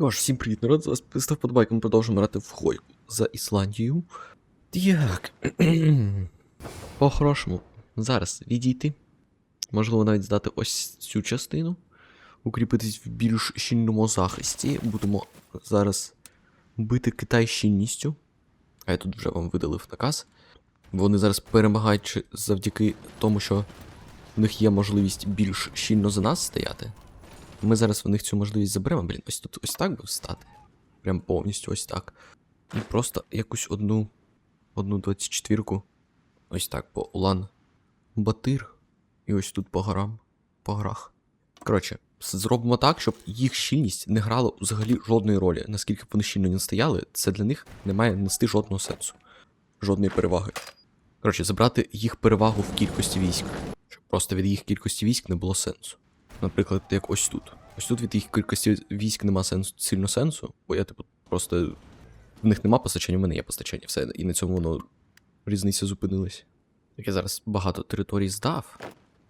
Ну всім привіт, народ, з вас став подбайк, ми продовжуємо грати в Хойку за Ісландію. Так. По-хорошому, зараз відійти. Можливо, навіть здати ось цю частину. Укріпитись в більш щільному захисті. Будемо зараз бити Китай щільністю. А я тут вже вам видалив наказ. Вони зараз перемагають завдяки тому, що в них є можливість більш щільно за нас стояти. Ми зараз в них цю можливість заберемо, блін, ось тут ось так би встати. Прям повністю ось так. І просто якусь одну одну 24-ку. Ось так по Улан Батир. І ось тут по горам. По горах. Коротше, зробимо так, щоб їх щільність не грала взагалі жодної ролі. Наскільки б вони щільно не стояли, це для них не має нести жодного сенсу. Жодної переваги. Коротше, забрати їх перевагу в кількості військ. Щоб просто від їх кількості військ не було сенсу. Наприклад, як ось тут. Ось тут від їх кількості військ нема сенсу, сильно сенсу, бо я, типу, просто. В них нема постачання, в мене є постачання, все, і на цьому воно різниця зупинилась. Так я зараз багато територій здав,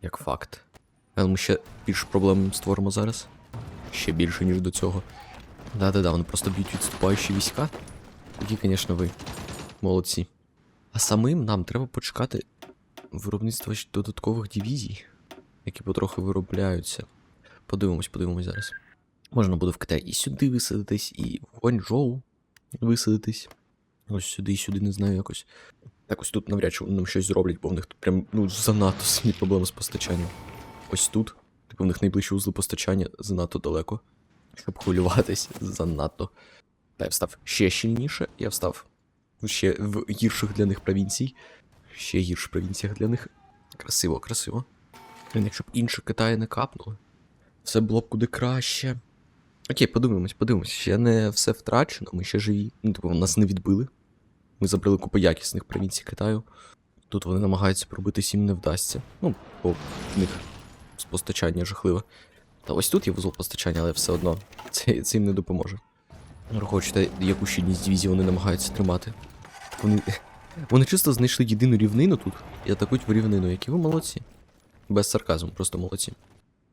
як факт. Але ми ще більше проблем створимо зараз. Ще більше, ніж до цього. Да-да-да, вони просто б'ють відступаючі війська. Такі, звісно, ви. Молодці. А самим нам треба почекати виробництва додаткових дивізій які потрохи виробляються. Подивимось, подивимось зараз. Можна буде в Китай і сюди висадитись, і в Гуанчжоу висадитись. Ось сюди і сюди, не знаю якось. Так ось тут навряд чи нам щось зроблять, бо в них тут прям ну, занадто сильні проблеми з постачанням. Ось тут. Типу в них найближчі узли постачання занадто далеко. Щоб хвилюватись занадто. Та я встав ще щільніше, я встав ще в гірших для них провінцій. Ще гірших провінціях для них. Красиво, красиво. Блін, якщо б інші Китаї не капнули, все було б куди краще. Окей, подивимось, подивимось. Ще не все втрачено, ми ще живі. Ну, типу, нас не відбили. Ми забрали купу якісних провінцій Китаю. Тут вони намагаються пробитись їм не вдасться. Ну, бо в них постачання жахливе. Та ось тут є вузол постачання, але все одно це, це їм не допоможе. Хочете, яку щільність дивізії вони намагаються тримати. Вони, вони чисто знайшли єдину рівнину тут і атакують в рівнину, які ви молодці. Без сарказму, просто молодці.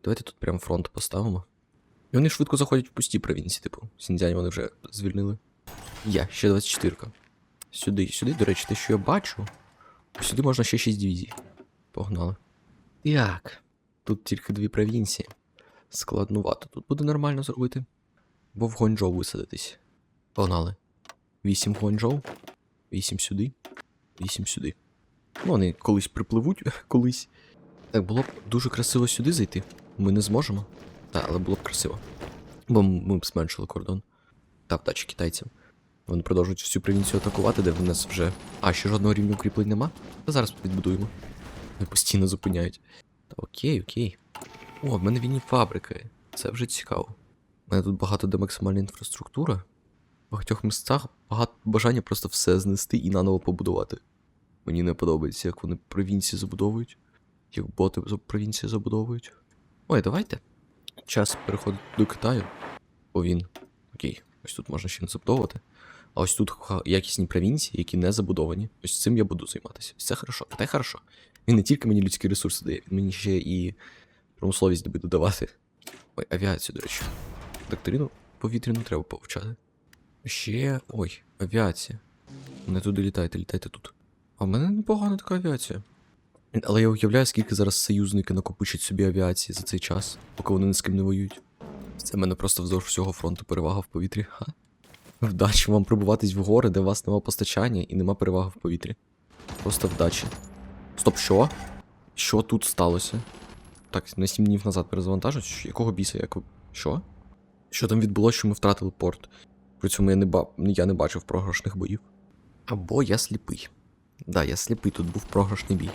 Давайте тут прям фронт поставимо. І вони швидко заходять в пусті провінції, типу. Сіньцзянь вони вже звільнили. Я, ще 24. ка Сюди, сюди, до речі, те, що я бачу. Сюди можна ще 6 дивізій. Погнали. Так. Тут тільки дві провінції. Складнувато. Тут буде нормально зробити. Бо в Гончжоу висадитись. Погнали. 8 в Гончжоу. 8 сюди. 8 сюди. Ну, вони колись припливуть, колись. Так, було б дуже красиво сюди зайти. Ми не зможемо. Так, але було б красиво. Бо ми б зменшили кордон. Та вдачі китайцям. Вони продовжують всю провінцію атакувати, де в нас вже. А, ще жодного рівня укріплень нема? Та зараз відбудуємо. Вони постійно зупиняють. Та окей, окей. О, в мене війні фабрики. Це вже цікаво. У мене тут багато де максимальна інфраструктура. В багатьох місцях багато бажання просто все знести і наново побудувати. Мені не подобається, як вони провінції забудовують як боти провінції забудовують. Ой, давайте. Час переходить до Китаю. Бо він. Окей, ось тут можна ще не забудовувати. А ось тут якісні провінції, які не забудовані. Ось цим я буду займатися. Це хорошо. Китай хорошо. Він не тільки мені людські ресурси дає, він мені ще і промисловість буде давати. Ой, авіацію, до речі. Доктрину повітряну треба повчати. Ще. Ой, авіація. Не туди літайте, літайте тут. А в мене непогана така авіація. Але я уявляю, скільки зараз союзники накопичать собі авіації за цей час, поки вони ні з ким не воюють. Це в мене просто вздовж всього фронту перевага в повітрі. Ха? Вдачі вам прибуватись в гори, де у вас нема постачання і нема переваги в повітрі. Просто вдачі. Стоп, що? Що тут сталося? Так, на 7 днів назад перезавантажують? Якого біса? Як... Що? Що там відбулося, що ми втратили порт? При цьому я не, ба... я не бачив програшних боїв. Або я сліпий. Да, я сліпий, тут був програшний бій.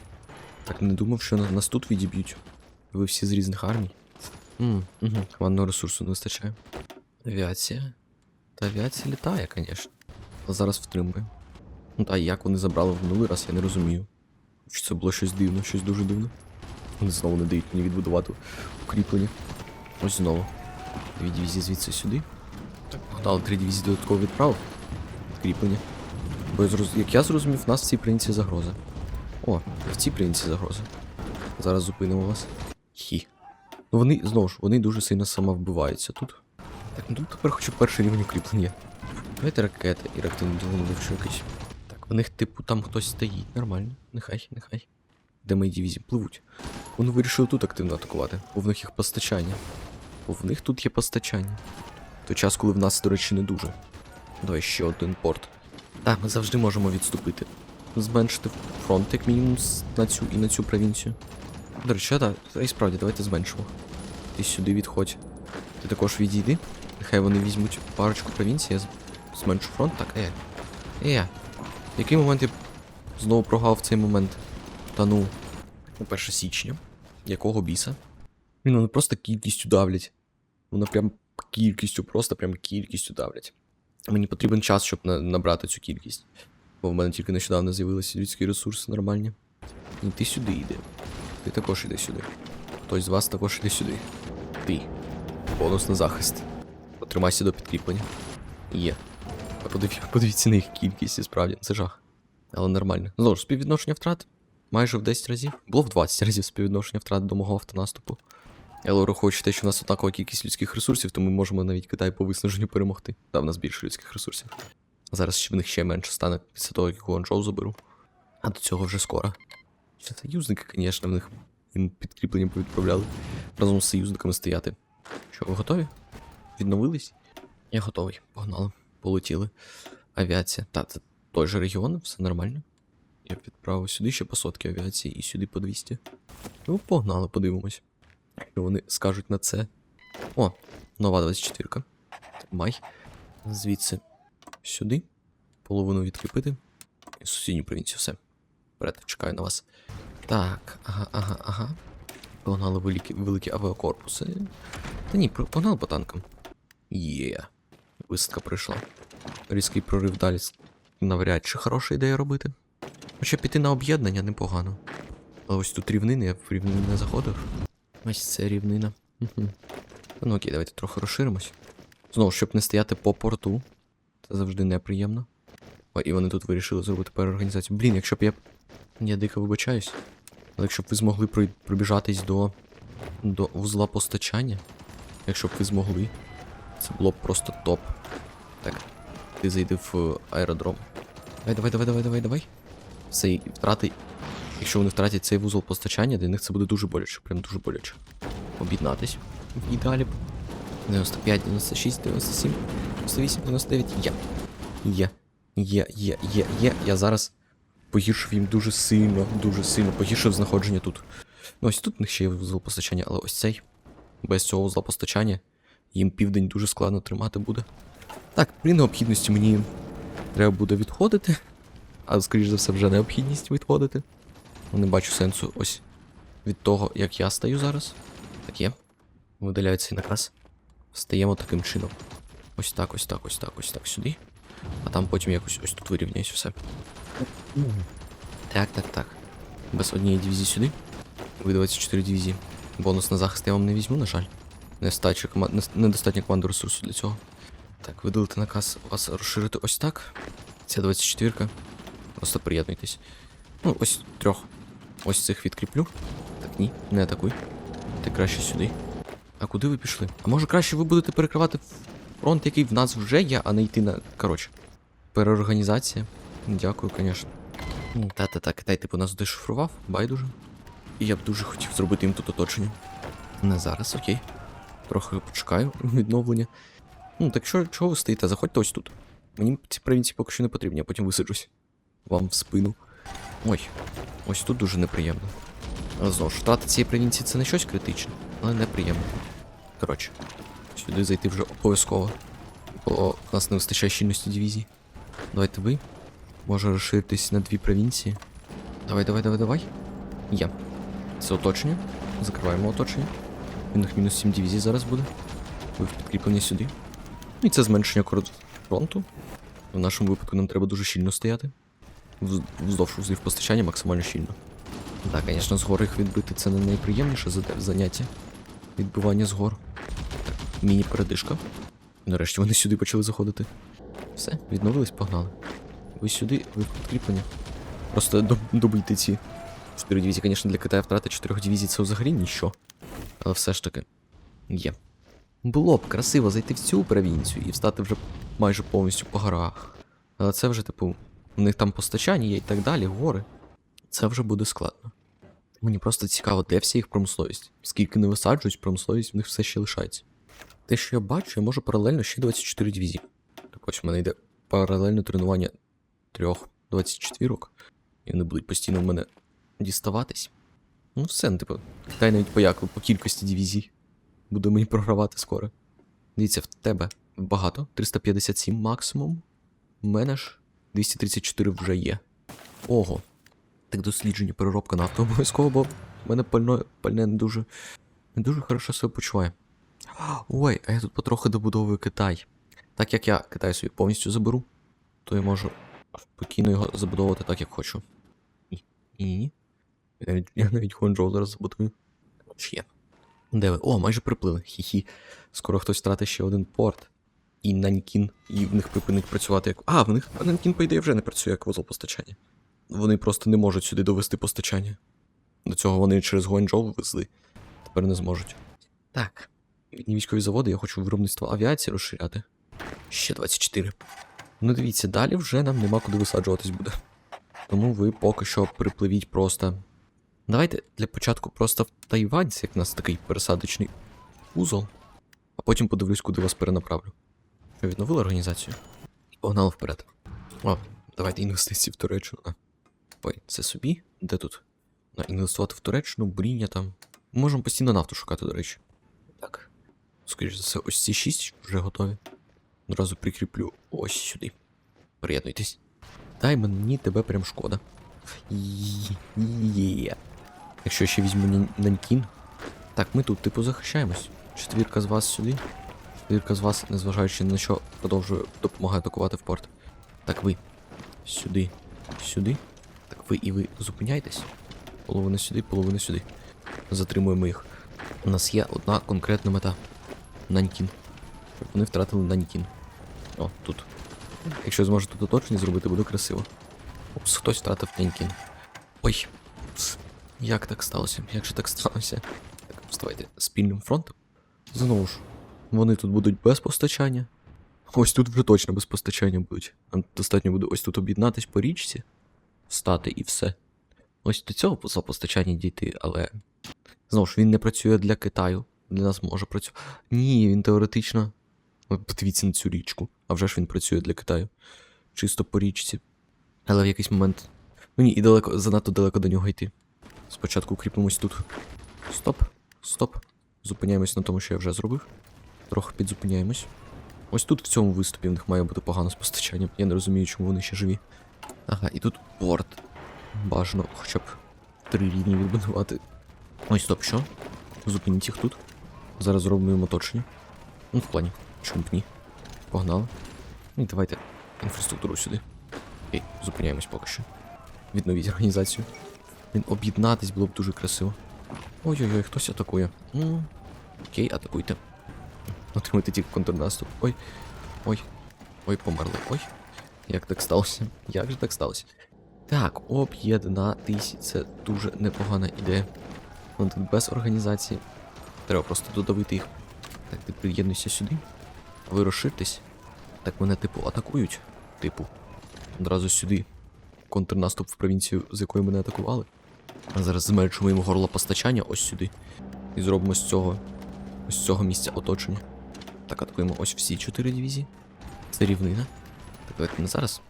Так не думав, що нас тут відіб'ють. Ви всі з різних армій. Мм, угу. Командного ресурсу не вистачає. Авіація. Та авіація літає, звісно. Але зараз втримує. Ну та як вони забрали в минулий раз, я не розумію. Чи це було щось дивне, щось дуже дивне. Вони знову не дають мені відбудувати укріплення. Ось знову. Дві дивізії звідси сюди. Так, погнали три дивізії додатково відправив. Відкріплення. Бо як я зрозумів, в нас в цій провінції загроза. О, в цій провінції загроза. Зараз зупинимо вас. Хі. Ну вони, знову ж, вони дуже сильно самовбиваються тут. Так, ну тут тепер хочу перший рівень укріплення. Давайте ракети і двигун вивчу якийсь. Так, в них, типу, там хтось стоїть. Нормально. Нехай, нехай. Де мої дивізії? Пливуть. Вони вирішили тут активно атакувати, бо в них їх постачання. Бо в них тут є постачання. Той час, коли в нас, до речі, не дуже. Давай ще один порт. Так, ми завжди можемо відступити. Зменшити фронт, як мінімум, на цю і на цю провінцію. До речі, так, і справді, давайте зменшимо. Ти сюди відходь. Ти також відійди. Нехай вони візьмуть парочку провінцій, я зменшу фронт. Так, е. Е. В який момент я знову прогав цей момент? Та ну. Ну, 1 січня. Якого біса? Він вони просто кількістю давлять. Вони прям кількістю, просто прям кількістю давлять. Мені потрібен час, щоб на- набрати цю кількість. Бо в мене тільки нещодавно з'явилися людські ресурси нормальні. І ти сюди йди. Ти також іди сюди. Хтось з вас також іде сюди. Ти. Бонус на захист. Потримайся до підкріплення. Є. А подиві- подивіться на їх кількість, і справді, це жах. Але нормально. Знову ж, співвідношення втрат майже в 10 разів. Було в 20 разів співвідношення втрат до мого автонаступу. Але враховуючи те, що у нас однакова кількість людських ресурсів, то ми можемо навіть Китай по виснаженню перемогти. Да, в нас більше людських ресурсів. Зараз в них ще менше стане після того, як Гуанчжоу заберу. А до цього вже скоро. Це союзники, звісно, в них підкріплення повідправляли. Разом з союзниками стояти. Що, ви готові? Відновились? Я готовий. Погнали. Полетіли. Авіація. Та, це той же регіон, все нормально. Я відправив сюди ще по сотки авіації і сюди по 200. Ну, погнали, подивимось. Що вони скажуть на це. О, нова 24-ка. Май. Звідси сюди. Половину відкріпити. І сусідню провінцію, все. Вперед, чекаю на вас. Так, ага, ага, ага. Погнали великі, великі авіакорпуси. Та ні, погнали по танкам. Є. Висадка прийшла. Різкий прорив далі. Навряд чи хороша ідея робити. Хоча піти на об'єднання непогано. Але ось тут рівнини, я в рівнини не заходив. Ось це рівнина. Мгм. Ну окей, давайте трохи розширимось. Знову, щоб не стояти по порту. Це завжди неприємно. О, і вони тут вирішили зробити переорганізацію. Блін, якщо б я. Я дико вибачаюсь. Але якщо б ви змогли пробіжатись до. до вузла постачання. Якщо б ви змогли. Це було б просто топ. Так. Ти зайди в аеродром. Давай, давай, давай, давай, давай, давай. Все, і втрати. Якщо вони втратять цей вузол постачання, для них це буде дуже боляче, прям дуже боляче. Об'єднатись в ідеалі. Б. 95, 96, 97, 98, 99. Є. Є. Є, є, є, є. Я зараз погіршив їм дуже сильно, дуже сильно погіршив знаходження тут. Ну ось тут в них ще є вузол постачання, але ось цей. Без цього вузла постачання їм південь дуже складно тримати буде. Так, при необхідності мені треба буде відходити. А скоріш за все, вже необхідність відходити. Не бачу сенсу ось від того, як я стою зараз. Так є. Видаляю цей наказ. Встаємо таким чином. Ось так, ось так, ось так, ось так сюди. А там потім якось ось тут вирівняюсь все. Так, так, так. Без однієї дивізії сюди. Ви 24 дивізії. Бонус на захист я вам не візьму, на жаль. Нестача кома... нес- Недостатньо команди ресурсу для цього. Так, видалити наказ вас розширити ось так. Ця 24-ка. Просто приєднуйтесь. Ну, ось трьох. Ось цих відкріплю. Так, ні, не атакуй. Ти краще сюди. А куди ви пішли? А може краще ви будете перекривати фронт, який в нас вже є, а не йти на. Коротше. Переорганізація. Дякую, звісно. Та-та-та, Китай типу нас дешифрував, байдуже. І я б дуже хотів зробити їм тут оточення. Не зараз, окей. Трохи почекаю відновлення. Ну, так що, чого ви стоїте? Заходьте ось тут. Мені ці провінції поки що не потрібні, а потім висаджусь. Вам в спину. Ой, ось тут дуже неприємно. Знову ж, втрата цієї провінції це не щось критичне, але неприємно. Коротше, сюди зайти вже обов'язково. Бо в нас не вистачає щільності дивізії. Давайте ви. Може розширитись на дві провінції. Давай, давай, давай, давай. Є. Це оточення. Закриваємо оточення. У них мінус 7 дивізій зараз буде. Ви підкріплені сюди. Ну і це зменшення фронту. В нашому випадку нам треба дуже щільно стояти. Вздовж вузлів постачання максимально щільно. Так, звісно, з гор їх відбити це не найприємніше заняття. Відбивання з гор. Так, міні-передишка. Нарешті вони сюди почали заходити. Все, відновились, погнали. Ви сюди, ви підкріплення. Просто доб- ці. Чотири дивізії, звісно, для Китаю втрата чотирьох дивізій це взагалі ніщо. Але все ж таки. Є. Було б красиво зайти в цю провінцію і встати вже майже повністю по горах. Але це вже, типу, у них там постачання є і так далі, гори. Це вже буде складно. Мені просто цікаво, де вся їх промисловість. Скільки не висаджують, промисловість в них все ще лишається. Те, що я бачу, я можу паралельно ще 24 дивізії. Так ось в мене йде паралельне тренування трьох 24 і вони будуть постійно в мене діставатись. Ну, все, ну, типу, Китай навіть по як, по кількості дивізій. Буде мені програвати скоро. Дивіться, в тебе багато, 357 максимум. У мене ж 234 вже є. Ого. Так дослідження, переробка нафти обов'язково, бо в мене пальне, пальне не дуже, не дуже хорошо себе почуває. Ой, а я тут потрохи добудовую Китай. Так як я Китай собі повністю заберу, то я можу спокійно його забудовувати так, як хочу. Ні. Я навіть, я навіть Хонджоу зараз забудую. Чи є. Де ви? О, майже приплили. Хі-хі. Скоро хтось втратить ще один порт. І Нанькін, і в них припинить працювати як. А, в них Нанькін, по ідеї, вже не працює як вузол постачання. Вони просто не можуть сюди довести постачання. До цього вони через Гуанчжоу везли. Тепер не зможуть. Так. Відні військові заводи, я хочу виробництво авіації розширяти. Ще 24. Ну дивіться, далі вже нам нема куди висаджуватись буде. Тому ви поки що припливіть просто. Давайте для початку просто в Тайвань, як в нас такий пересадочний узол, а потім подивлюсь, куди вас перенаправлю. Відновили організацію? Погнали вперед. О, давайте інвестиції в Туреччину. Ой, це собі? Де тут? На інвестувати в Туреччину, бріння там. Можемо постійно нафту шукати, до речі. Так. Скоріше за все, ось ці шість вже готові. Одразу прикріплю ось сюди. Приєднуйтесь. Дай мені тебе прям шкода. Є. Якщо ще візьму Нанькін. Так, ми тут, типу, захищаємось. Четвірка з вас сюди. Четвірка з вас, незважаючи на що, продовжує допомагає атакувати в порт. Так ви. Сюди. Сюди. Ви і ви зупиняйтесь. Половина сюди, половина сюди. Затримуємо їх. У нас є одна конкретна мета. Нанькін. Вони втратили Нанькін. О, тут. Якщо я зможу тут оточення зробити, буде красиво. Опс, хтось втратив Нанькін. Ой. Як так сталося? Як же так сталося? Так, вставайте спільним фронтом. Знову ж, вони тут будуть без постачання. Ось тут вже точно без постачання будуть. Достатньо буде ось тут об'єднатись по річці, стати і все. Ось до цього за постачання дійти, але. Знову ж, він не працює для Китаю. Для нас може працювати. Ні, він теоретично. От подивіться на цю річку. А вже ж він працює для Китаю. Чисто по річці. Але в якийсь момент. Ну ні, і далеко, занадто далеко до нього йти. Спочатку укріпимось тут. Стоп, стоп. Зупиняємось на тому, що я вже зробив. Трохи підзупиняємось. Ось тут в цьому виступі в них має бути погано з постачанням. Я не розумію, чому вони ще живі. Ага, і тут порт. Бажано хоча б три рівні відбудувати. Ой, стоп, що? Зупиніть їх тут. Зараз зробимо їм оточення. Ну, в плані, чому б ні. Погнали. І давайте інфраструктуру сюди. Окей, зупиняємось поки що. Відновіть організацію. Він об'єднатись було б дуже красиво. Ой-ой-ой, хтось атакує. Ну, окей, атакуйте. Отримайте тільки контрнаступ. Ой. Ой. Ой, померли. Ой. Як так сталося? Як же так сталося? Так, об'єднатись це дуже непогана ідея. Ну тут без організації. Треба просто додавити їх. Так, ти приєднуйся сюди. Ви розширтесь. Так мене, типу, атакують. Типу. Одразу сюди. Контрнаступ в провінцію, з якої мене атакували. А зараз зменшимо їм горло постачання ось сюди. І зробимо з цього. Ось цього місця оточення. Так, атакуємо ось всі чотири дивізії. Це рівнина. Так, давайте не зараз.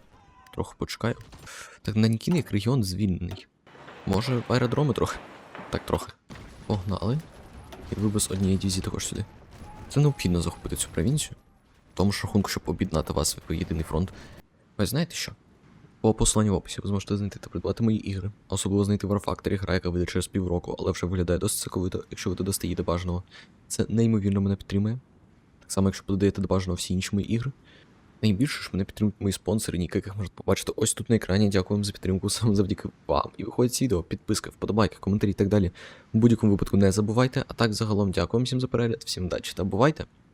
Трохи почекаю. Так, Нанькін як регіон звільнений. Може, аеродроми трохи. Так, трохи. Погнали. І ви без однієї дивізії також сюди. Це необхідно захопити цю провінцію. В тому ж рахунку, щоб об'єднати вас в єдиний фронт. Ви знаєте що? По посиланню в описі ви зможете знайти та придбати мої ігри, особливо знайти War Factory, гра, яка вийде через півроку, але вже виглядає досить соковито, якщо ви додасте її бажаного. Це неймовірно мене підтримує. Само, якщо додаєте до всі інші мої ігри. Найбільше ж мене підтримують мої спонсори, ніяк яких можете побачити ось тут на екрані. Дякую вам за підтримку, саме завдяки вам. І виходить ці відео, підписка, вподобайки, коментарі і так далі. В будь-якому випадку не забувайте. А так загалом дякую всім за перегляд, всім удачі та бувайте!